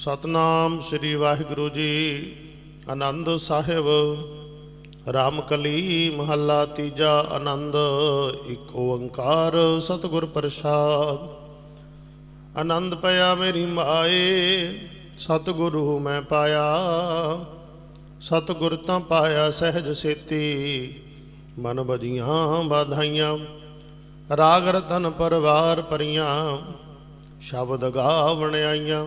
ਸਤਨਾਮ ਸ੍ਰੀ ਵਾਹਿਗੁਰੂ ਜੀ। ਆਨੰਦ ਸਾਹਿਬ, ਰਾਮਕਲੀ ਮਹੱਲਾ ਤੀਜਾ ਆਨੰਦ, ਇੱਕ ਓੰਕਾਰ ਸਤਿਗੁਰ ਪ੍ਰਸਾਦ। ਆਨੰਦ ਪਿਆ ਮੇਰੀ ਮਾਏ, ਸਤਿਗੁਰੂ ਮੈਂ ਪਾਇਆ। ਸਤਿਗੁਰ ਤਾਂ ਪਾਇਆ ਸਹਿਜ ਸੇਤੀ, ਮਨ ਬਜੀਆਂ ਬਾਧਾਈਆਂ ਰਾਗ ਰਤਨ ਪਰਵਾਰ ਪਰੀਆਂ, ਸ਼ਬਦ ਗਾਵਣ ਆਈਆਂ।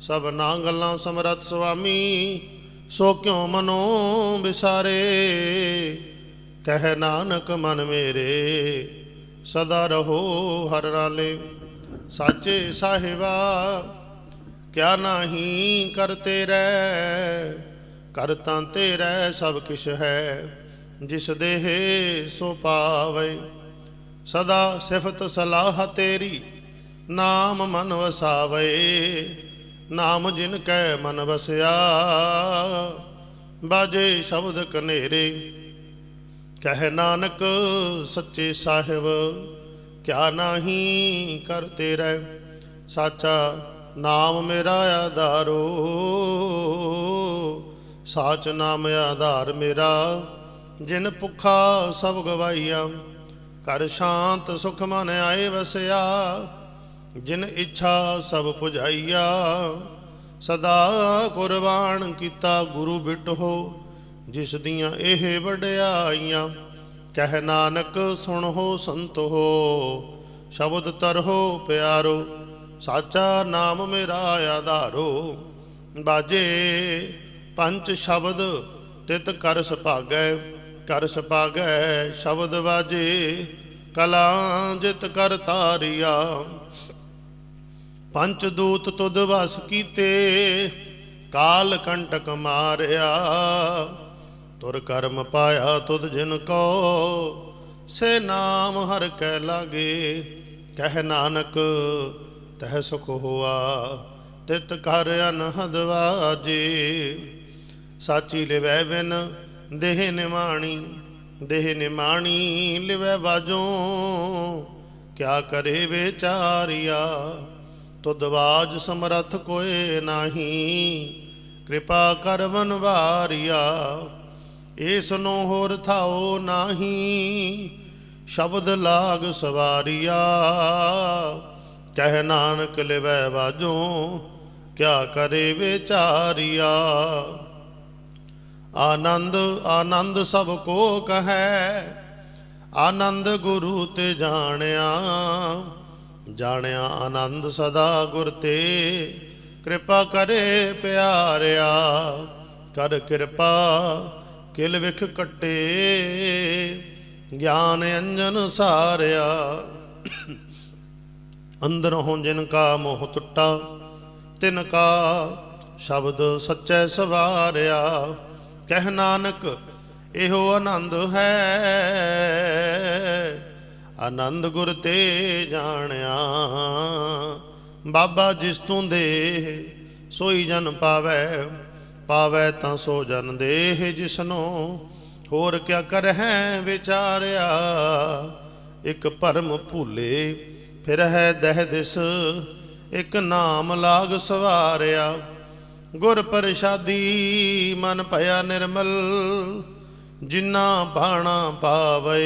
ਸਭ ਨਾ ਗੱਲਾਂ ਸਮਰਤ ਸੁਆਮੀ, ਸੋ ਕਿਉ ਮਨੋ ਵਿਸਾਰੇ? ਕਹਿ ਨਾਨਕ ਮਨ ਮੇਰੇ, ਸਦਾ ਰਹੋ ਹਰ ਨਾਲੇ ਸਾਚੇ ਸਾਹਿਬਾ, ਕਿਆ ਨਾਹੀ ਕਰਤੇ ਰਹਿ? ਕਰ ਤਾਂ ਤੇਰਾ ਸਭ ਕਿਛ ਹੈ, ਜਿਸ ਦੇਹ ਸੋ ਪਾਵੇ। ਸਦਾ ਸਿਫਤ ਸਲਾਹ ਤੇਰੀ, ਨਾਮ ਮਨ ਵਸਾਵੇ। ਨਾਮ ਜਿਨ ਕੈ ਮਨ ਵਸਿਆ, ਬਾਜੇ ਸ਼ਬਦ ਕਨੇਰੇ। ਕਹਿ ਨਾਨਕ ਸੱਚੇ ਸਾਹਿਬ, ਕਿਆ ਨਾਹੀ ਕਰ ਰਹਿ ਸਾਚਾ ਨਾਮ ਮੇਰਾ ਆਧਾਰੋ। ਸਾਚ ਨਾਮ ਆਧਾਰ ਮੇਰਾ, ਜਿਨ ਭੁੱਖਾ ਸਭ ਗਵਾਈਆ ਕਰ ਸ਼ਾਂਤ ਸੁਖ ਮਨ ਆਏ ਵਸਿਆ। ਜਿਨ ਇੱਛਾ ਸਭ ਪੁਜਾਈਆ, ਸਦਾ ਕੁਰਬਾਨ ਕੀਤਾ ਗੁਰੂ ਬਿਟੋ ਜਿਸ ਦੀਆਂ ਇਹ ਵਡਿਆਈਆਂ, ਕਹਿ ਨਾਨਕ ਸੁਣੋ ਸੰਤੋ ਸ਼ਬਦ ਤਰਹੋ ਪਿਆਰੋ, ਸਾਚਾ ਨਾਮ ਮੇਰਾ ਆਧਾਰੋ, ਬਾਜੇ ਪੰਜ ਸ਼ਬਦ ਤਿਤ ਕਰ ਸੁਭਾਗੈ ਕਰ ਸੁਭਾਗੈ ਸ਼ਬਦ ਬਾਜੇ, ਕਲਾ ਜਿਤ ਕਰ ਤਾਰਿਆ। ਪੰਚ ਦੂਤ ਤੁਧ ਵਸ ਕੀਤੇ, ਕਾਲ ਕੰਟਕ ਮਾਰਿਆ। ਤੁਰ ਕਰਮ ਪਾਇਆ ਤੁਧ ਜਿਨ ਕੋ, ਸੇ ਨਾਮ ਹਰ ਕੈ ਲਾਗੇ। ਕਹਿ ਨਾਨਕ, ਤਹ ਸੁਖ ਹੋਆ, ਤਿਤ ਕਰ ਅਨਹਦ ਵਾਜੇ। ਸਾਚੀ ਲਿਵੈ ਬਿਨ ਦੇਹ ਨਿਮਾਣੀ ਦੇਹ ਨਿਮਾਣੀ ਲਿਵੈ ਬਾਜੋ। ਕਿਆ ਕਰੇ ਵਿਚਾਰਿਆ ਤੁਧ ਬਾਜ ਸਮਰਥ ਕੋਏ ਨਾਹੀ। ਕਿਰਪਾ ਕਰ ਵਨਵਾਰਿਆ ਏਸ ਨੂੰ ਹੋਰ ਥਾਓ ਨਾਹੀ। ਸ਼ਬਦ ਲਾਗ ਸਵਾਰਿਆ, ਕਹਿ ਨਾਨਕ ਲਿਵੈ ਬਾਜੋ ਕਿਆ ਕਰੇ ਵਿਚਾਰਿਆ। ਆਨੰਦ ਆਨੰਦ ਸਭ ਕੋ ਕਹੈ, ਆਨੰਦ ਗੁਰੂ ਤੇ ਜਾਣਿਆ। ਜਾਣਿਆ ਆਨੰਦ ਸਦਾ ਗੁਰ ਤੇ। ਕਿਰਪਾ ਕਰੇ ਪਿਆਰਿਆ, ਕਰ ਕਿਰਪਾ, ਕਿਲ ਵਿਖ ਕੱਟੇ। ਗਿਆਨ ਅੰਜਨ ਸਾਰਿਆ, ਅੰਦਰੋਂ ਜਿਨ ਕਾ ਮੋਹ ਟੁੱਟਾ, ਤਿਨ ਕਾ ਸ਼ਬਦ ਸੱਚੈ ਸਵਾਰਿਆ। ਕਹਿ ਨਾਨਕ, ਇਹੋ ਆਨੰਦ ਹੈ। ਆਨੰਦ ਗੁਰ ਤੇ ਜਾਣਿਆ। ਬਾਬਾ ਜਿਸ ਤੂੰ ਦੇ ਸੋਈ ਜਨ ਪਾਵੈ ਪਾਵੈ ਤਾਂ ਸੋ ਜਨ ਦੇਹ, ਜਿਸਨੋ ਹੋਰ ਕਿਆ ਕਰਹਿ ਵਿਚਾਰਿਆ। ਇੱਕ ਭਰਮ ਭੂਲੇ, ਫਿਰ ਹੈ ਦਹਿ ਦਿਸ, ਇੱਕ ਨਾਮ ਲਾਗ ਸਵਾਰਿਆ। ਗੁਰ ਪ੍ਰਸਾਦੀ ਮਨ ਭਇਆ ਨਿਰਮਲ, ਜਿਨਾ ਬਾਣਾ ਪਾਵੇ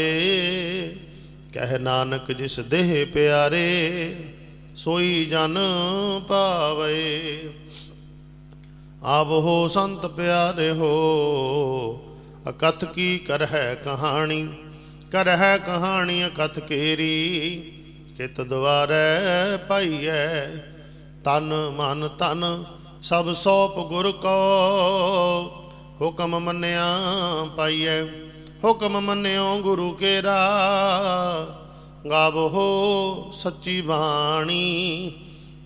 ਕਹਿ ਨਾਨਕ ਜਿਸ ਦੇਹ ਪਿਆਰੇ, ਸੋਈ ਜਨ ਪਾਵੇ ਹੋ ਸੰਤ ਪਿਆਰੇ ਹੋ, ਅਕਥ ਕੀ ਕਰਹਿ ਕਹਾਣੀ? ਕਰਹਿ ਕਹਾਣੀ ਅਕਥ ਕੇਰੀ, ਕਿਤ ਦਵਾਰੈ ਪਾਈਐ ਤਨ ਮਨ ਤਨ ਸਭ ਸੋਪ ਗੁਰ ਕੋ, ਹੁਕਮ ਮੰਨਿਆ ਪਾਈਐ। ਹੁਕਮ ਮੰਨਿਓ ਗੁਰੂ ਕੇਰਾ, ਗਾਵੋ ਸੱਚੀ ਬਾਣੀ।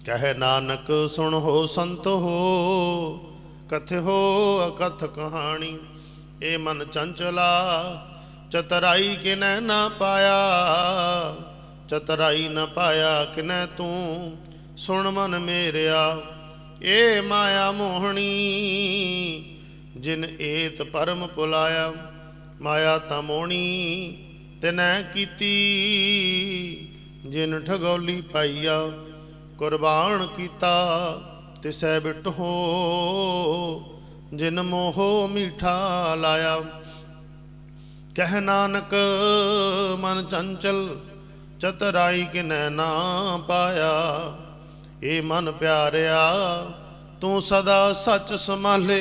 ਕਹਿ ਨਾਨਕ, ਸੁਣ ਹੋ ਸੰਤ ਹੋ ਕਥਿ ਹੋ ਅਕਥ ਕਹਾਣੀ। ਏ ਮਨ ਚੰਚਲਾ, ਚਤਰਾਈ ਕਿਨੈ ਨਾ ਪਾਇਆ, ਚਤਰਾਈ ਨਾ ਪਾਇਆ ਕਿਨੈ ਤੂੰ, ਸੁਣ ਮਨ ਮੇਰਿਆ। ਏ ਮਾਇਆ ਮੋਹਣੀ, ਜਿਨ ਏਤ ਪਰਮ ਪੁਲਾਇਆ। ਮਾਇਆ ਤਾਂ ਮੋਹਣੀ ਤਿਨੈ ਕੀਤੀ। ਜਿਨ ਠਗੌਲੀ ਪਾਈਆ, ਕੁਰਬਾਨ ਕੀਤਾ ਤਿਸੈ ਬਿਟ ਹੋ। ਜਿਨ ਮੋਹ ਮੀਠਾ ਲਾਇਆ, ਕਹਿ ਨਾਨਕ ਮਨ ਚੰਚਲ, ਚਤਰਾਈ ਕਿ ਕਿਨੈ ਨਾ ਪਾਇਆ। ਏ ਮਨ ਪਿਆਰਿਆ, ਤੂੰ ਸਦਾ ਸੱਚ ਸੰਭਾਲੇ।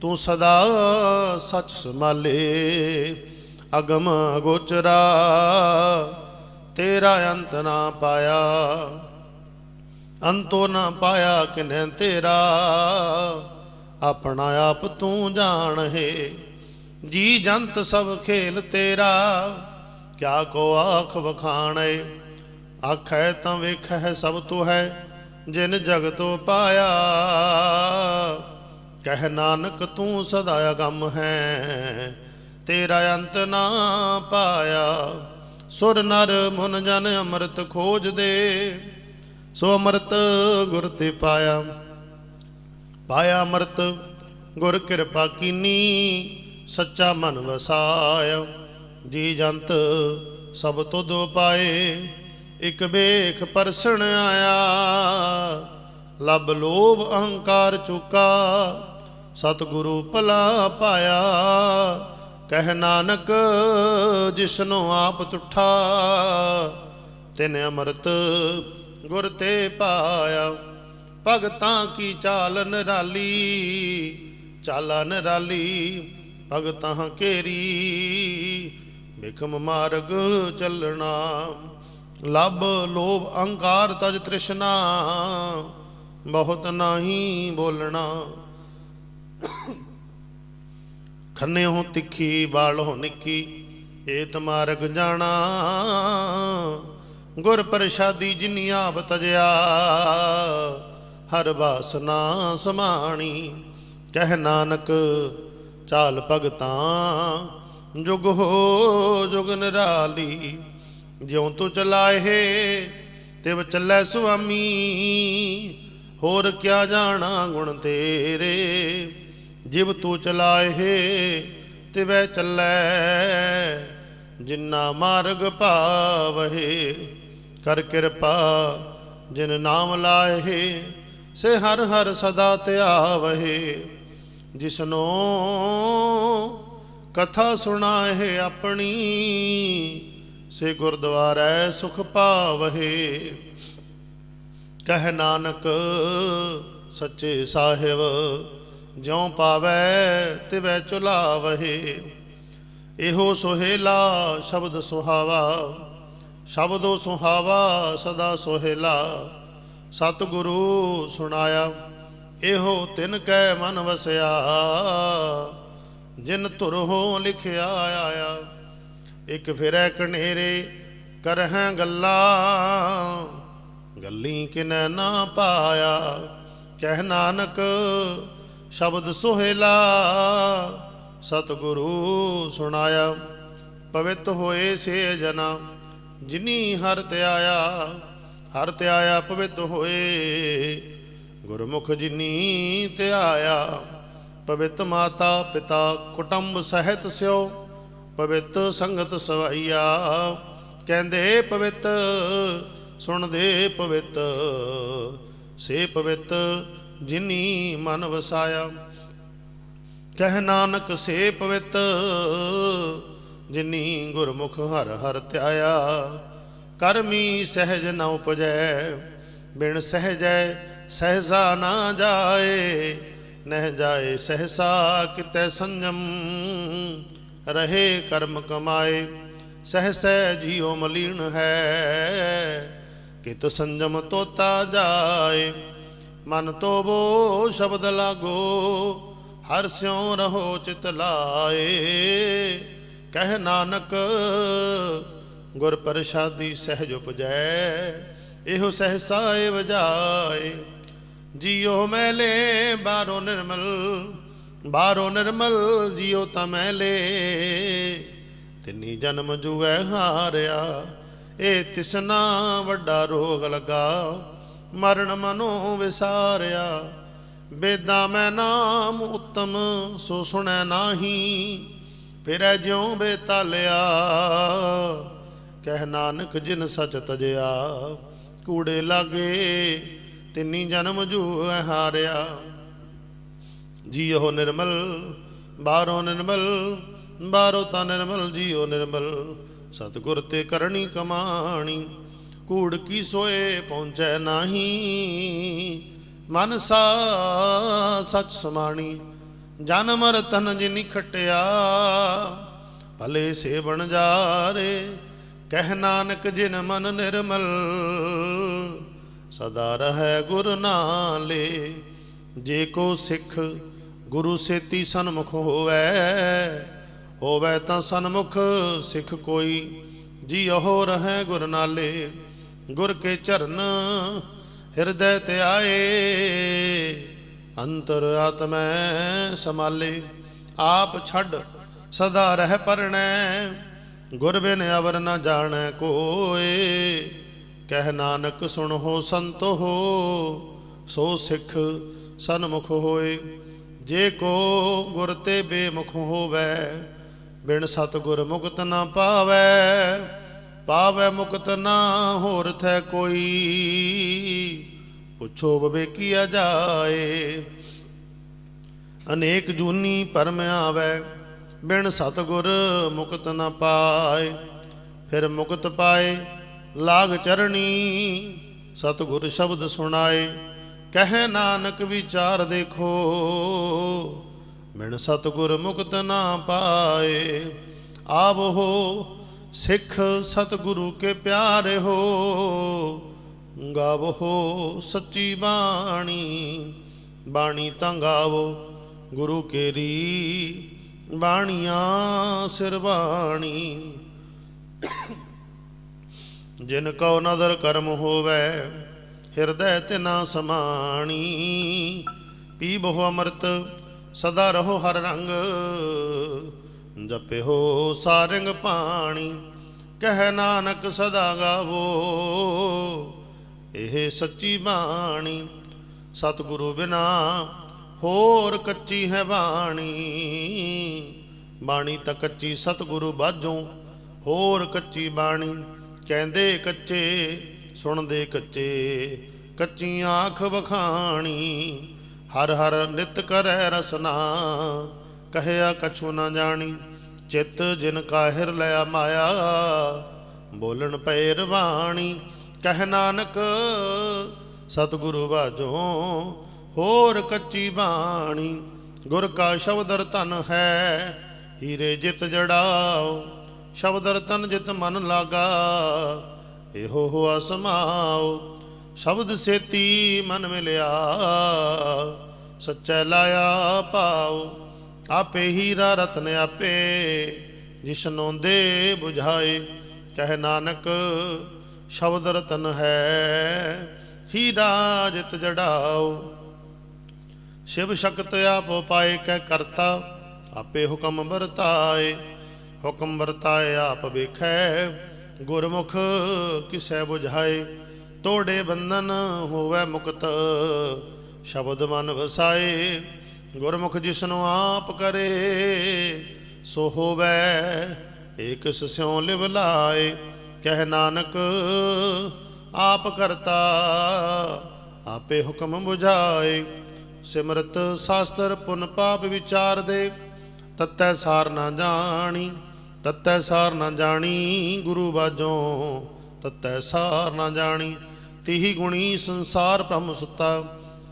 ਤੂੰ ਸਦਾ ਸੱਚ ਸੰਭਾਲੇ, ਅਗਮ ਗੋਚਰਾ, ਤੇਰਾ ਅੰਤ ਨਾ ਪਾਇਆ, ਅੰਤੋ ਨਾ ਪਾਇਆ ਕਿਨੈ ਤੇਰਾ, ਆਪਣਾ ਆਪ ਤੂੰ ਜਾਣ ਹੈ, ਜੀ ਜੰਤ ਸਭ ਖੇਲ ਤੇਰਾ, ਕਿਆ ਕੋ ਆਖ ਵਖਾਣੈ, ਆਖੈ ਤਾਂ ਵੇਖੈ ਸਭ ਤੋ ਹੈ, ਜਿਨ ਜਗਤੋ ਪਾਇਆ। ਕਹਿ ਨਾਨਕ ਤੂੰ ਸਦਾ ਅਗੰਮ ਹੈ, ਤੇਰਾ ਅੰਤ ਨਾ ਪਾਇਆ। ਸੁਰ ਨਰ ਮਨ ਜਨ ਅੰਮ੍ਰਿਤ ਖੋਜਦੇ ਸੋ ਅੰਮ੍ਰਿਤ ਗੁਰ ਤੇ ਪਾਇਆ। ਪਾਇਆ ਅੰਮ੍ਰਿਤ, ਗੁਰ ਕਿਰਪਾ ਕੀਨੀ, ਸੱਚਾ ਮਨ ਵਸਾਇਆ। ਜੀ ਜੰਤ ਸਭ ਦੋ ਪਾਏ, ਇਕ ਵੇਖ ਪਰਸਣ ਆਇਆ। ਲਬ ਲੋਭ ਅਹੰਕਾਰ ਚੁਕਾ ਸਤਿਗੁਰੂ ਭਲਾ ਪਾਇਆ। ਕਹਿ ਨਾਨਕ, ਜਿਸਨੂੰ ਆਪ ਤੁਠਾ, ਤਿਨ ਅੰਮ੍ਰਿਤ ਗੁਰ ਤੇ ਪਾਇਆ। ਭਗਤਾਂ ਕੀ ਚਾਲ ਨਿਰਾਲੀ ਚਾਲਾ ਨਿਰਾਲੀ ਭਗਤਾਂ ਕੇਰੀ ਬਿਖਮ ਮਾਰਗ ਚੱਲਣਾ, ਲਬ ਲੋਭ ਅਹੰਕਾਰ ਤਜ ਤ੍ਰਿਸ਼ਨਾ, ਬਹੁਤ ਨਹੀਂ ਬੋਲਣਾ। ਖੰਨੇ ਹੋ ਤਿੱਖੀ, ਬਾਲ ਹੋ ਨਿੱਕੀ, ਏਤ ਮਾਰਗ ਜਾਣਾ। ਗੁਰ ਪ੍ਰਸਾਦੀ ਜਿਨੀ ਆਪ ਤਜਿਆ, ਹਰ ਬਾਸਨਾ ਸਮਾਣੀ। ਕਹਿ ਨਾਨਕ, ਚਾਲ ਭਗਤਾਂ, ਜੁਗ ਹੋ ਜੁਗ ਨਿਰਾਲੀ। ਜਿਉ ਤੂੰ ਚਲਾਏ ਤਿਵ ਚੱਲੈ ਸੁਆਮੀ। ਹੋਰ ਕਿਆ ਜਾਣਾ ਗੁਣ ਤੇਰੇ। ਜਿਵ ਤੂੰ ਚਲਾਏ ਤਿਵੈ ਚੱਲੈ। ਜਿਨਾ ਮਾਰਗ ਭਾਵਹਿ ਕਰ ਕਿਰਪਾ। ਜਿਨ ਨਾਮ ਲਾਏ ਸੇ ਹਰ ਹਰ ਸਦਾ ਧਿਆਵਹਿ। ਜਿਸਨੋ ਕਥਾ ਸੁਣਾਏ ਆਪਣੀ, ਸੇ ਗੁਰਦੁਆਰੈ ਸੁਖ ਪਾਵਹਿ। ਕਹਿ ਨਾਨਕ ਸੱਚੇ ਸਾਹਿਬ ਜਿਉ ਪਾਵੈ ਤਿਵੈ ਚੁਲਾਵਹਿ, ਇਹੋ ਸੁਹੇਲਾ ਸ਼ਬਦ ਸੁਹਾਵਾ, ਸ਼ਬਦੋ ਸੁਹਾਵਾ ਸਦਾ ਸੁਹੇਲਾ, ਸਤਿਗੁਰੂ ਸੁਣਾਇਆ, ਇਹੋ ਤਿਨ ਕੈ ਮਨ ਵਸਿਆ, ਜਿਨ ਧੁਰਹੋਂ ਲਿਖਿਆ ਆਇਆ, ਇੱਕ ਫਿਰੈ ਕਨੇਰੇ ਕਰਹਿ ਗੱਲਾਂ, ਗੱਲੀ ਕਿਨੈ ਨਾ ਪਾਇਆ, ਕਹਿ ਨਾਨਕ ਸ਼ਬਦ ਸੁਹੇਲਾ, ਸਤਿਗੁਰੂ ਸੁਣਾਇਆ, ਪਵਿੱਤ ਹੋਏ ਸੇ ਜਨਾ, ਜਿਨੀ ਹਰ ਤੇ ਹਰ ਤੇ ਪਵਿੱਤ ਹੋਏ। ਗੁਰਮੁਖ ਜਿਨੀ ਤੇ ਪਵਿੱਤ ਮਾਤਾ ਪਿਤਾ ਕੁਟੰਬ ਸਹਿਤ ਸਿਓ, ਪਵਿੱਤ ਸੰਗਤ ਸਵਾਈਆ। ਕਹਿੰਦੇ ਪਵਿੱਤ, ਸੁਣਦੇ ਪਵਿੱਤ, ਸੇ ਪਵਿੱਤ ਜਿਨੀ ਮਨ ਵਸਾਇਆ। ਕਹਿ ਨਾਨਕ ਸੇ ਪਵਿੱਤ, ਜਿਨੀ ਗੁਰਮੁਖ ਹਰ ਹਰ ਧਿਆਇਆ। ਕਰਮੀ ਸਹਿਜ ਨ ਉਪਜੈ, ਬਿਨ ਸਹਿਜੈ ਸਹਜ਼ਾ ਨਾ ਜਾਏ। ਨਹਿ ਜਾਏ ਸਹਸਾ ਕਿਤੈ ਸੰਜਮ, ਰਹੇ ਕਰਮ ਕਮਾਏ। ਸਹਸੈ ਜੀਉ ਮਲੀਨ ਹੈ, ਕਿਤ ਸੰਜਮ ਤੋਤਾ ਜਾਏ। ਮਨ ਤੋਬੋ ਸ਼ਬਦ ਲਾਗੋ, ਹਰ ਸਿਉ ਰਹੋ ਚਿਤ ਲਾਏ। ਕਹਿ ਨਾਨਕ, ਗੁਰ ਪ੍ਰਸਾਦੀ ਸਹਿਜ ਉਪਜੈ, ਇਹੋ ਸਹਸਾ ਏ ਵਜਾਏ। ਜੀਉ ਮੈਲੇ ਬਾਹਰੋਂ ਨਿਰਮਲ ਬਾਹਰੋਂ ਨਿਰਮਲ ਜੀਉ ਤਾਂ ਮੈਲੇ। ਤਿੰਨੀ ਜਨਮ ਜੂਐ ਹਾਰਿਆ ਇਹ ਤਿਸਨਾ ਵੱਡਾ ਰੋਗ ਲਗਾ। ਮਰਨ ਮਨੋ ਵਿਸਾਰਿਆ। ਬੇਦਾ ਮੈਂ ਨਾਮ ਉਤਮ, ਸੋ ਸੁਣੈ ਨਾਹੀ, ਫਿਰੈ ਜਿਉ ਬੇਤਾਲਿਆ। ਕਹਿ ਨਾਨਕ, ਜਿਨ ਸਚ ਤਜਿਆ, ਕੂੜੇ ਲਾਗੇ, ਤਿੰਨੀ ਜਨਮ ਜੂਐ ਹਾਰਿਆ। ਜੀਉ ਨਿਰਮਲ, ਬਾਹਰੋਂ ਨਿਰਮਲ, ਬਾਹਰੋਂ ਤਾਂ ਨਿਰਮਲ, ਜੀਉ ਨਿਰਮਲ, ਸਤਿਗੁਰ ਤੇ ਕਰਨੀ ਕਮਾਣੀ। ਕੂੜ ਕੀ ਸੋਏ ਪਹੁੰਚੈ ਨਾਹੀ? ਮਨ ਸਾ ਸਚ ਸਮਾਣੀ, ਜਨ ਮਰ ਤਨ ਜਿਨਿ ਖਟਿਆ। ਭਲੇ ਸੇ ਬਣ ਜਾਰੇ ਕਹਿ ਨਾਨਕ ਜਿਨ ਮਨ ਨਿਰਮਲ। ਸਦਾ ਰਹੈ ਗੁਰ ਨਾਲੇ, ਜੇ ਕੋ ਸਿੱਖ ਗੁਰੂ ਸੇਤੀ ਸਨਮੁਖ ਹੋਵੇ। ਹੋਵੇ ਤਾਂ ਸਨਮੁਖ ਸਿੱਖ ਕੋਈ ਜੀ ਉਹ ਰਹੈ ਗੁਰ ਨਾਲੇ। ਗੁਰ ਕੇ ਚਰਨ ਹਿਰਦੈ ਤੇ ਆਏ। ਅੰਤਰ ਆਤਮੈ ਸਮਾਲੇ ਆਪ ਛੱਡ ਸਦਾ ਰਹਿ ਪਰਣੈ। ਗੁਰ ਬਿਨ ਅਵਰ ਨ ਜਾਣੈ ਕੋਏ, ਕਹਿ ਨਾਨਕ ਸੁਣ ਹੋ ਸੰਤੋ ਹੋ, ਸੋ ਸਿੱਖ ਸਨਮੁਖ ਹੋਏ। ਜੇ ਕੋ ਗੁਰ ਤੇ ਬੇਮੁਖ ਹੋਵੈ, ਬਿਨ ਸਤਗੁਰ ਮੁਕਤ ਨਾ ਪਾਵੈ। ਪਾਵੈ ਮੁਕਤ ਨਾ ਹੋਰ ਥੈ ਕੋਈ। ਪੁੱਛੋ ਬਵੇ ਕੀਆ ਜਾਏ। ਅਨੇਕ ਜੂਨੀ ਪਰਮ ਆਵੈ, ਬਿਨ ਸਤਗੁਰ ਮੁਕਤ ਨ ਪਾਏ। ਫਿਰ ਮੁਕਤ ਪਾਏ, ਲਾਗ ਚਰਣੀ ਸਤਗੁਰ ਸ਼ਬਦ ਸੁਣਾਏ। ਕਹਿ ਨਾਨਕ ਵਿਚਾਰ ਦੇਖੋ ਮਿਣ ਸਤਗੁਰ ਮੁਕਤ ਨਾ ਪਾਏ। ਆਵੋ ਸਿੱਖ ਸਤਿਗੁਰੂ ਕੇ ਪਿਆਰੇ ਹੋ, ਗਾਵੋ ਸੱਚੀ ਬਾਣੀ ਬਾਣੀ ਤਾਂ ਗਾਵੋ ਗੁਰੂ ਕੇਰੀ, ਬਾਣੀਆਂ ਸਿਰਬਾਣੀ ਜਿਨ ਕਉ ਨਦਰ ਕਰਮ ਹੋਵੇ, ਹਿਰਦੈ ਤਿਨਾ ਸਮਾਣੀ। ਪੀ ਬਹੁ ਅੰਮ੍ਰਿਤ, ਸਦਾ ਰਹੋ ਹਰ ਰੰਗ। ਜਪਿਓ ਸਾਰੰਗ ਪਾਣੀ ਕਹਿ ਨਾਨਕ ਸਦਾ ਗਾਵੋ। ਇਹ ਸੱਚੀ ਬਾਣੀ, ਸਤਿਗੁਰੂ ਬਿਨਾ ਹੋਰ ਕੱਚੀ ਹੈ ਬਾਣੀ। ਬਾਣੀ ਤਾਂ ਕੱਚੀ ਸਤਿਗੁਰੂ ਬਾਝੋਂ, ਹੋਰ ਕੱਚੀ ਬਾਣੀ। ਕਹਿੰਦੇ ਕੱਚੇ, ਸੁਣਦੇ ਕੱਚੇ ਕੱਚੀ ਆਖ ਵਖਾਣੀ। ਹਰ ਹਰ ਨਿਤ ਕਰੈ ਰਸਨਾ ਕਹਿਆ ਕਛੂ ਨਾ ਜਾਣੀ, ਚਿੱਤ ਜਿਨ ਕਾਹਿਰ ਲਿਆ ਮਾਇਆ, ਬੋਲਣ ਪਏ ਰਵਾਣੀ ਕਹਿ ਨਾਨਕ, ਸਤਿਗੁਰੂ ਬਾਝੋਂ ਹੋਰ ਕੱਚੀ ਬਾਣੀ, ਗੁਰ ਕਾ ਸ਼ਬਦ ਰਤਨ ਹੈ, ਹੀਰੇ ਜਿਤ ਜੜਾਓ ਸ਼ਬਦ ਰਤਨ ਜਿਤ ਮਨ ਲਾਗਾ, ਇਹੋ ਹੋ ਸਮਾਓ ਸ਼ਬਦ ਸੇਤੀ ਮਨ ਮਿਲਿਆ, ਸੱਚੈ ਲਾਇਆ ਪਾਓ ਆਪੇ ਹੀਰਾ ਰਤਨ ਆਪੇ ਜਿਸਨੋਂ ਦੇ 부ਝਾਏ ਕਹਿ ਨਾਨਕ ਸ਼ਬਦ ਰਤਨ ਹੈ ਹੀਰਾ ਜਿਤ ਜੜਾਓ। ਸ਼ਿਵ ਸ਼ਕਤ ਆਪ ਪਾਏ ਕਹਿ ਕਰਤਾ, ਆਪੇ ਹੁਕਮ ਵਰਤਾਏ ਹੁਕਮ ਵਰਤਾਏ ਆਪ ਵੇਖੈ, ਗੁਰਮੁਖ ਕਿਸੈ 부ਝਾਏ ਤੋੜੇ ਬੰਧਨ ਹੋਵੇ ਮੁਕਤ, ਸ਼ਬਦ ਮਨ ਵਸਾਏ। ਗੁਰਮੁਖ ਜਿਸਨੂੰ ਆਪ ਕਰੇ, ਸੋ ਹੋਵੇ ਏਕ ਸਿਉ ਲਿਵ ਲਾਏ। ਕਹਿ ਨਾਨਕ, ਆਪ ਕਰਤਾ, ਆਪੇ ਹੁਕਮ 부ਝਾਏ ਸਿਮਰਤ ਸ਼ਾਸਤਰ ਪੁਨ ਪਾਪ ਵਿਚਾਰ ਦੇ, ਤਤੈ ਸਾਰ ਨਾ ਜਾਣੀ, ਤਤੈ ਸਾਰ ਨਾ ਜਾਣੀ ਗੁਰੂ ਬਾਝੋਂ, ਤਤੈ ਸਾਰ ਨਾ ਜਾਣੀ। ਤਿਹੀ ਗੁਣੀ ਸੰਸਾਰ ਬ੍ਰਹਮ ਸੁੱਤਾ,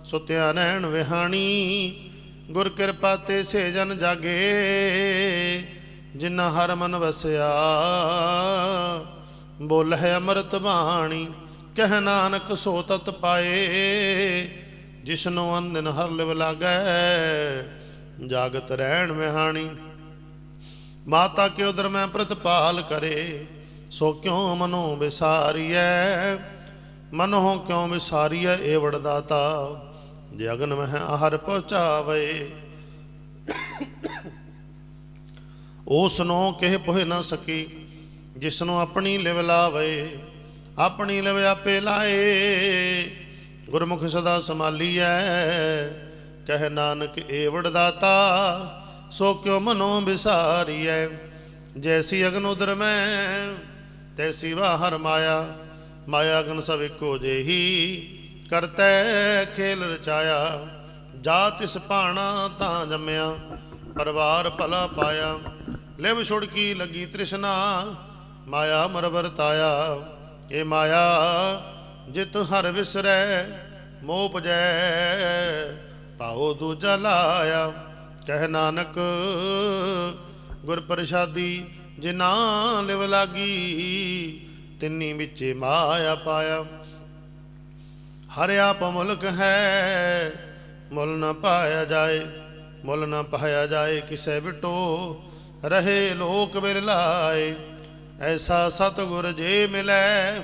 ਸੁਤਿਆ ਨੈਣ ਵਿਹਾਣੀ ਗੁਰ ਕਿਰਪਾ ਤੇ ਸੇ ਜਨ ਜਾਗੇ, ਜਿਨ੍ਹਾਂ ਹਰ ਮਨ ਵਸਿਆ। ਬੋਲ ਹੈ ਅੰਮ੍ਰਿਤ ਬਾਣੀ, ਕਹਿ ਨਾਨਕ ਸੋ ਤਤ ਪਾਏ। ਜਿਸਨੂੰ ਅੰਦਨ ਹਰ ਲਿਵ ਲਾਗੈ, ਜਾਗਤ ਰਹਿਣ ਵਿਹਾਣੀ। ਮਾਤਾ ਕੇ ਉਦਰ ਮੈਂ ਪ੍ਰਤਪਾਲ ਕਰੇ, ਸੋ ਕਿਉ ਮਨੋ ਵਿਸਾਰੀਐ। ਮਨੋ ਕਿਉ ਵਿਸਾਰੀਐ ਏ ਵਡਦਾਤਾ ਜੇ ਅਗਨ ਮਹਿ ਆਹਰ ਪਹੁੰਚਾਵੇ। ਉਸ ਨੂੰ ਕਿਹ ਪੁਹਿ ਨਾ ਸਕੀ ਜਿਸ ਨੂੰ ਆਪਣੀ ਲਿਵ ਲਾਵੇ, ਆਪਣੀ ਲਿਵ ਆਪੇ ਲਾਏ। ਗੁਰਮੁਖ ਸਦਾ ਸੰਭਾਲੀਐ, ਕਹਿ ਨਾਨਕ ਏਵੜ ਦਾਤਾ, ਸੋ ਕਿਉ ਮਨੋ ਵਿਸਾਰੀਐ। ਜੈਸੀ ਅਗਨ ਉਦਰ ਮੈਂ, ਤੈਸੀ ਬਾਹਰ ਮਾਇਆ ਮਾਇਆ ਅਗਨ ਸਭ ਇੱਕੋ ਜਿਹੀ। ਕਰਤੈ ਖੇਲ ਰਚਾਇਆ, ਜਾ ਤਿਸ ਭਾਣਾ ਤਾਂ ਜੰਮਿਆ, ਪਰਿਵਾਰ ਭਲਾ ਪਾਇਆ। ਲਿਵ ਛੁੜਕੀ ਲੱਗੀ ਤ੍ਰਿਸ਼ਨਾ, ਮਾਇਆ ਮਰਵਰ ਤਾਇਆ। ਏ ਮਾਇਆ, ਜਿਤ ਹਰ ਵਿਸਰੈ, ਮੋਹ ਪਜੈ ਪਾਉ ਦੂਜਾ ਲਾਇਆ। ਕਹਿ ਨਾਨਕ, ਗੁਰ ਪ੍ਰਸਾਦੀ, ਜਿਨਾ ਲਿਵ ਲਾਗੀ, ਤਿੰਨੀ ਵਿੱਚੇ ਮਾਇਆ ਪਾਇਆ। ਹਰਿ ਆਪ ਮੁਲਕ ਹੈ, ਮੁੱਲ ਨਾ ਪਾਇਆ ਜਾਏ, ਮੁੱਲ ਨਾ ਪਾਇਆ ਜਾਏ, ਕਿਸੇ ਵਿਟੋ ਰਹੇ ਲੋਕ ਬਿਰਲਾਏ। ਐਸਾ ਸਤਗੁਰ ਜੇ ਮਿਲੈ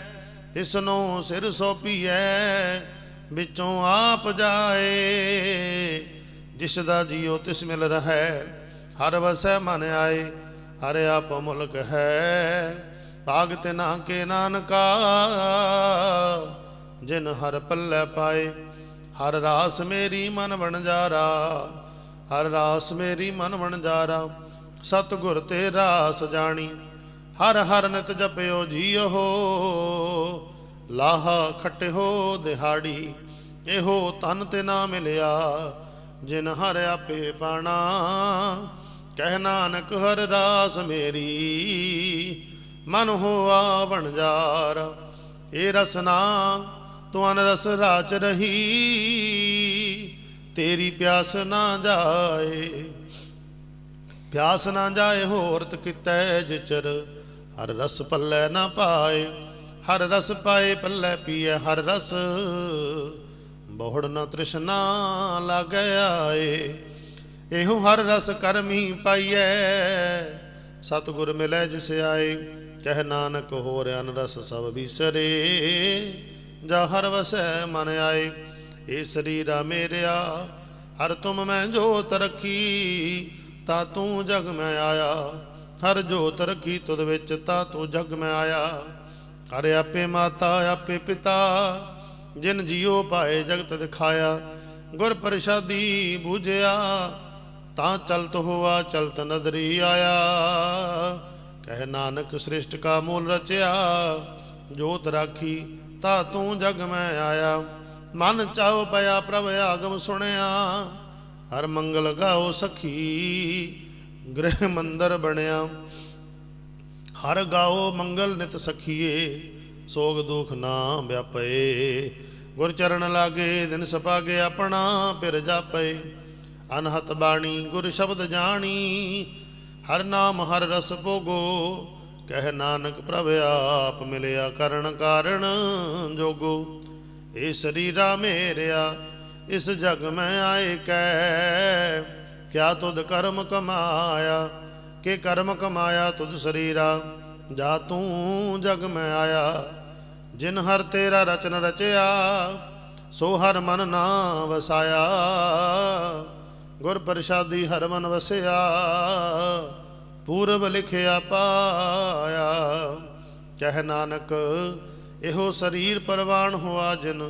ਤਿਸ ਸਿਰ ਸੋਪੀਐ, ਵਿੱਚੋਂ ਆਪ ਜਾਏ। ਜਿਸ ਦਾ ਜੀਉ ਤਿਸ ਮਿਲ ਰਹੈ, ਹਰ ਵਸੈ ਮਨ ਆਏ, ਹਰ ਆਪ ਮੁਲਕ ਹੈ। ਭਾਗ ਤੇ ਨਾ ਕੇ ਨਾਨਕਾ ਜਿਨ ਹਰ ਪੱਲੇ ਪਾਏ, ਹਰ ਰਾਸ ਮੇਰੀ ਮਨ ਵਣਜਾਰਾ ਹਰ ਰਾਸ ਮੇਰੀ ਮਨ ਵਣਜਾਰਾ ਸਤਿਗੁਰ ਤੇ ਰਾਸ ਜਾਣੀ, ਹਰ ਹਰ ਨਿਤ ਜਪਿਓ ਜੀਓ, ਲਾਹਾ ਖਟਿਓ ਦਿਹਾੜੀ, ਇਹੋ ਤਨ ਤੇ ਨਾ ਮਿਲਿਆ, ਜਿਨ ਹਰ ਆਪੇ ਪਾਣਾ, ਕਹਿ ਨਾਨਕ ਹਰ ਰਾਸ ਮੇਰੀ, ਮਨ ਹੋਆ ਵਣਜਾਰ ਇਹ ਰਸਨਾ ਤੁਨ ਰਸ ਰਾਚ ਰਹੀ, ਤੇਰੀ ਪਿਆਸ ਨਾ ਜਾਏ। ਪਿਆਸ ਨਾ ਜਾਏ ਹੋਰਤ ਕਿਤੈ ਜਿਚਰ, ਹਰ ਰਸ ਪੱਲੇ ਨਾ ਪਾਏ। ਹਰ ਰਸ ਪਾਏ, ਪੱਲੇ ਪੀਏ, ਹਰ ਰਸ ਬਹੁੜ ਨਾ ਤ੍ਰਿਸ਼ਨਾ ਲਾਗੈ ਆਏ। ਇਹੋ ਹਰ ਰਸ ਕਰਮੀ ਪਾਈਐ, ਸਤਿਗੁਰ ਮਿਲੈ ਜਿਸ ਆਏ। ਕਹਿ ਨਾਨਕ ਹੋਰ ਅਨ ਰਸ ਸਭ ਵਿਸਰੇ। ਜਾ ਹਰ ਵਸੈ ਮਨ ਆਏ, ਏ ਸਰੀਰਾ ਮੇਰਿਆ, ਹਰ ਤੁਮ ਮੈਂ ਜੋਤ ਰੱਖੀ, ਤਾ ਤੂੰ ਜਗ ਮੈਂ ਆਇਆ। ਹਰ ਜੋਤ ਰੱਖੀ, ਤੁਧ ਵਿੱਚ ਤਾ ਤੂੰ ਜਗ ਮੈਂ ਆਇਆ। ਹਰ ਆਪੇ ਮਾਤਾ, ਆਪੇ ਪਿਤਾ, ਜਿਨ ਜੀਉ ਪਾਏ ਜਗਤ ਦਿਖਾਇਆ। ਗੁਰ ਪ੍ਰਸਾਦੀ ਬੂਝਿਆ, ਤਾਂ ਚਲਤ ਹੋਆ, ਚਲਤ ਨਦਰੀ ਆਇਆ। ਕਹਿ ਨਾਨਕ ਸ੍ਰਿਸ਼ਟ ਕਾ ਮੂਲ ਰਚਿਆ, ਜੋਤ ਰਾਖੀ ਤਾ ਤੂੰ ਜਗ ਮੈਂ ਆਇਆ। ਮਨ ਚਾਉ ਪਿਆ ਪ੍ਰਭ ਆਗਮ ਸੁਣਿਆ। ਹਰ ਮੰਗਲ ਗਾਓ ਸਖੀ, ਗ੍ਰਹਿ ਮੰਦਰ ਬਣਿਆ। ਹਰ ਗਾਓ ਮੰਗਲ ਨਿਤ ਸਖੀਏ, ਸੋਗ ਦੁਖ ਨਾ ਵਿਆਪੇ ਗੁਰ ਚਰਨ ਲਾਗੇ, ਦਿਨ ਸਪਾਗੇ ਆਪਣਾ ਫਿਰ ਜਾਪੇ ਅਨਹਤ ਬਾਣੀ, ਗੁਰ ਸ਼ਬਦ ਜਾਣੀ। ਹਰ ਨਾਮ, ਹਰ ਰਸ ਭੋਗੋ। ਕਹਿ ਨਾਨਕ ਪ੍ਰਭ ਆਪ ਮਿਲਿਆ ਕਰਨ ਕਾਰਣ ਜੋਗੋ, ਇਹ ਸਰੀਰਾ ਮੇਰਿਆ, ਇਸ ਜਗ ਮੈਂ ਆਏ ਕੈ। ਕਿਆ ਤੁਧ ਕਰਮ ਕਮਾਇਆ, ਕਿ ਕਰਮ ਕਮਾਇਆ ਤੁਧ ਸਰੀਰਾ, ਜਾ ਤੂੰ ਜਗ ਮੈਂ ਆਇਆ। ਜਿਨ ਹਰ ਤੇਰਾ ਰਚਨ ਰਚਿਆ, ਸੋ ਹਰ ਮਨ ਨਾ ਵਸਾਇਆ। ਗੁਰ ਪ੍ਰਸਾਦੀ ਹਰ ਮਨ ਵਸਿਆ ਪੂਰਬ ਲਿਖਿਆ ਪਾਇਆ। ਕਹਿ ਨਾਨਕ, ਇਹੋ ਸਰੀਰ ਪਰਵਾਨ ਹੋਆ ਜਿਨ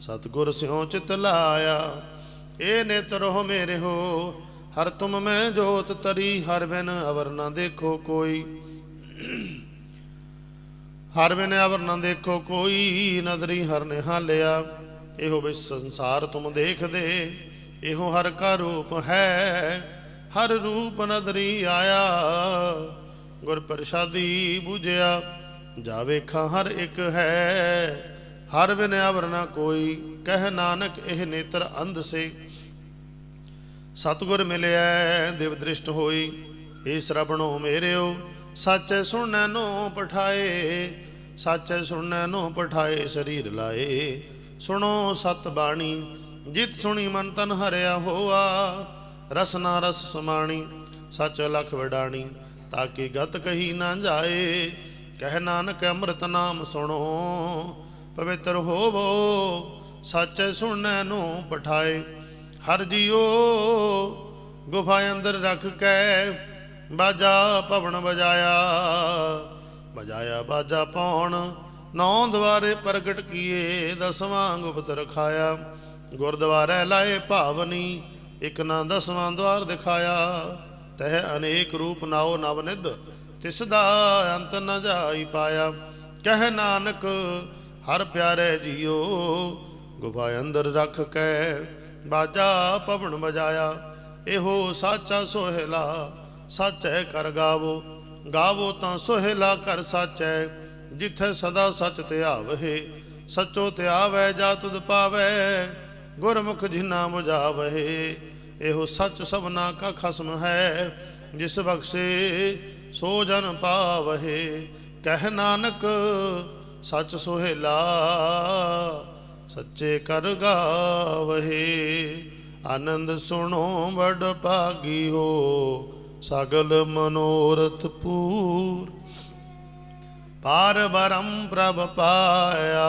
ਸਤਗੁਰ ਸਿਉ ਚਿਤ ਲਾਇਆ। ਇਹ ਨੇਤਰੋ ਮੇਰੇ ਹੋ, ਹਰ ਤੁਮ ਮੈਂ ਜੋਤ ਤਰੀ, ਹਰ ਬਿਨ ਅਵਰ ਨਾ ਦੇਖੋ ਕੋਈ। ਹਰ ਬਿਨ ਅਵਰ ਨਾ ਦੇਖੋ ਕੋਈ, ਨਦਰੀ ਹਰ ਨੇ ਹਾਲਿਆ ਇਹੋ ਵਿਸ ਸੰਸਾਰ ਤੁਮ ਦੇਖਦੇ, ਇਹੋ ਹਰ ਕਾ ਰੂਪ ਹੈ। ਹਰ ਰੂਪ ਨਦਰੀ ਆਇਆ, ਗੁਰ ਪ੍ਰਸਾਦੀ ਬੂਝਿਆ। ਜਾ ਵੇਖਾਂ ਹਰ ਇੱਕ ਹੈ, ਹਰ ਬਿਨ ਅਵਰ ਨਾ ਕੋਈ, ਕਹਿ ਨਾਨਕ ਇਹ ਨੇਤਰ ਅੰਧ ਸੇ। ਸਤਗੁਰ ਮਿਲਿਆ ਦਿਵ ਦ੍ਰਿਸ਼ਟ ਹੋਈ ਏ ਸ਼ਰਬਣੋ ਮੇਰਿਓ, ਸੱਚੇ ਸੁਣੈ ਨੂੰ ਪਠਾਏ, ਸੱਚੇ ਸੁਣਨੈ ਨੂੰ ਪਠਾਏ, ਸਰੀਰ ਲਾਏ। ਸੁਣੋ ਸਤ ਬਾਣੀ, ਜਿਤ ਸੁਣੀ ਮਨ ਤਨ ਹਰਿਆ ਹੋਆ ਰਸ ਨਾ ਰਸ ਸਮਾਣੀ, ਸੱਚ ਲਖ ਵਡਾਣੀ, ਤਾਂ ਕਿ ਗਤ ਕਹੀ ਨਾ ਜਾਏ, ਕਹਿ ਨਾਨਕ ਅੰਮ੍ਰਿਤ ਨਾਮ ਸੁਣੋ, ਪਵਿੱਤਰ ਹੋਵੋ, ਸੱਚ ਸੁਣੈ ਨੂੰ ਪਠਾਏ, ਹਰ ਜੀਓ, ਗੁਫਾ ਅੰਦਰ ਰੱਖ ਕੇ, ਬਾਜਾ ਪਵਨ ਵਜਾਇਆ ਵਜਾਇਆ ਬਾਜਾ ਪੌਣ, ਨੌ ਦਵਾਰੇ ਪ੍ਰਗਟ ਕੀਏ, ਦਸਵਾਂ ਗੁਪਤ ਰਖਾਇਆ, ਗੁਰਦੁਆਰੇ ਲਾਏ ਭਾਵਨੀ ਇੱਕ ਨਾ ਦਸਵਾਂ ਦਵਾਰ ਦਿਖਾਇਆ, ਤਹ ਅਨੇਕ ਰੂਪ ਨਾਉ ਨਵ ਨਿਧ, ਤਿਸ ਦਾ ਅੰਤ ਨ ਜਾਈ ਪਾਇਆ। ਕਹਿ ਨਾਨਕ, ਹਰ ਪਿਆਰੇ ਜੀਓ, ਗੁਫਾ ਅੰਦਰ ਰੱਖ ਕੇ, ਬਾਜਾ ਪਵਨ ਵਜਾਇਆ। ਇਹੋ ਸਾਚਾ ਸੋਹਿਲਾ, ਸੱਚੈ ਕਰ ਗਾਵੋ। ਗਾਵੋ ਤਾਂ ਸੋਹਿਲਾ ਕਰ ਸਾਚੈ, ਜਿੱਥੇ ਸਦਾ ਸੱਚ ਧਿਆਵਹਿ ਸੱਚੋ ਧਿਆਵੈ ਜਾ ਤੁਧ ਪਾਵੈ। ਗੁਰਮੁਖ ਜਿਨਾ 부ਝਾਵਹਿ ਇਹੋ ਸੱਚ ਸਭਨਾ ਕਾ ਖਸਮ ਹੈ। ਜਿਸ ਬਖਸ਼ੇ ਸੋ ਜਨ ਪਾਵਹਿ ਕਹਿ ਨਾਨਕ, ਸੱਚ ਸੋਹਿਲਾ, ਸੱਚੇ ਕਰ ਗਾਵਹਿ ਆਨੰਦ ਸੁਣੋ, ਵਡ ਭਾਗੀ ਹੋ ਸਗਲ ਮਨੋਰਥ ਪੂਰ। ਪਾਰ ਬਰਮ ਪ੍ਰਭ ਪਾਇਆ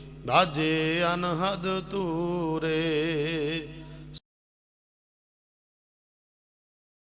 ਬਾਜੇ ਅਨਹਦ ਤੂਰੇ